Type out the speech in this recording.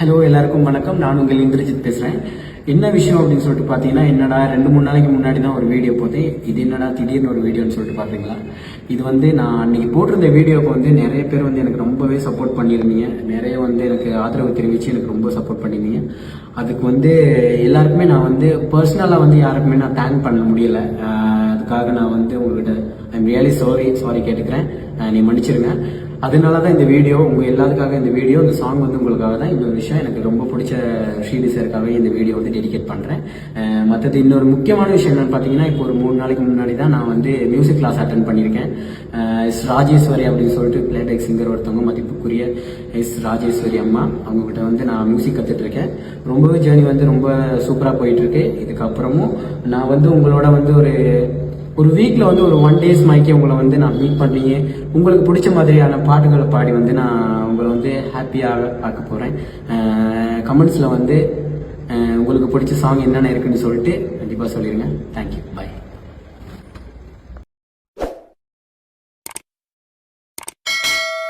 Hello எல்லாருக்கும் வணக்கம். நான் உங்கள் இந்திரஜித் பேசுகிறேன் என்ன விஷயம் அப்படின்னு சொல்லிட்டு பார்த்தீங்கன்னா என்னடா ரெண்டு மூணு நாளைக்கு முன்னாடி தான் ஒரு வீடியோ போட்டேன். இது என்னடா திடீர்னு ஒரு வீடியோன்னு சொல்லிட்டு பார்த்தீங்களா? இது வந்து நான் அன்னைக்கு போட்டிருந்த வீடியோவுக்கு வந்து நிறைய பேர் வந்து எனக்கு ரொம்பவே சப்போர்ட் பண்ணியிருந்தீங்க. நிறைய வந்து எனக்கு ஆதரவு தெரிவித்து எனக்கு ரொம்ப சப்போர்ட் பண்ணியிருந்தீங்க. அதுக்கு வந்து எல்லாருக்குமே நான் வந்து பர்சனலாக வந்து யாருக்குமே நான் தேங்க் பண்ண முடியல. அதுக்காக நான் வந்து உங்கள்கிட்ட ஐம் ரியலி சாரி சாரி கேட்டுக்கிறேன். நீ மன்னிச்சிருங்க. அதனால தான் இந்த வீடியோ உங்கள் எல்லாத்துக்காக இந்த வீடியோ இந்த சாங் வந்து உங்களுக்காக தான். இந்த விஷயம் எனக்கு ரொம்ப பிடிச்ச ஸ்ரீடி சாருக்காகவே இந்த வீடியோ வந்து டெடிகேட் பண்ணுறேன் மற்றது இன்னொரு முக்கியமான விஷயம் என்னென்னு பார்த்தீங்கன்னா இப்போ ஒரு மூணு நாளைக்கு முன்னாடி தான் நான் வந்து மியூசிக் கிளாஸ் அட்டன் பண்ணியிருக்கேன். எஸ் ராஜேஸ்வரி அப்படின்னு சொல்லிட்டு பிளேபேக் சிங்கர் ஒருத்தவங்க மதிப்புக்குரிய எஸ் ராஜேஸ்வரி அம்மா அவங்ககிட்ட வந்து நான் மியூசிக் கற்றுட்ருக்கேன் ரொம்பவே ஜேர்னி வந்து ரொம்ப சூப்பராக போயிட்டுருக்கு. இதுக்கப்புறமும் நான் வந்து உங்களோட வந்து ஒரு ஒரு வீக்கில் வந்து ஒரு ஒன் டேஸ் மாய்க்கு உங்களை வந்து நான் மீட் பண்ணீங்க உங்களுக்கு பிடிச்ச மாதிரியான பாட்டுகளை பாடி வந்து நான் உங்களை வந்து ஹாப்பியாக பார்க்க போகிறேன் கமெண்ட்ஸில் வந்து உங்களுக்கு பிடிச்ச சாங் என்னென்ன இருக்குன்னு சொல்லிட்டு கண்டிப்பாக சொல்லிடுங்க தேங்க்யூ பாய்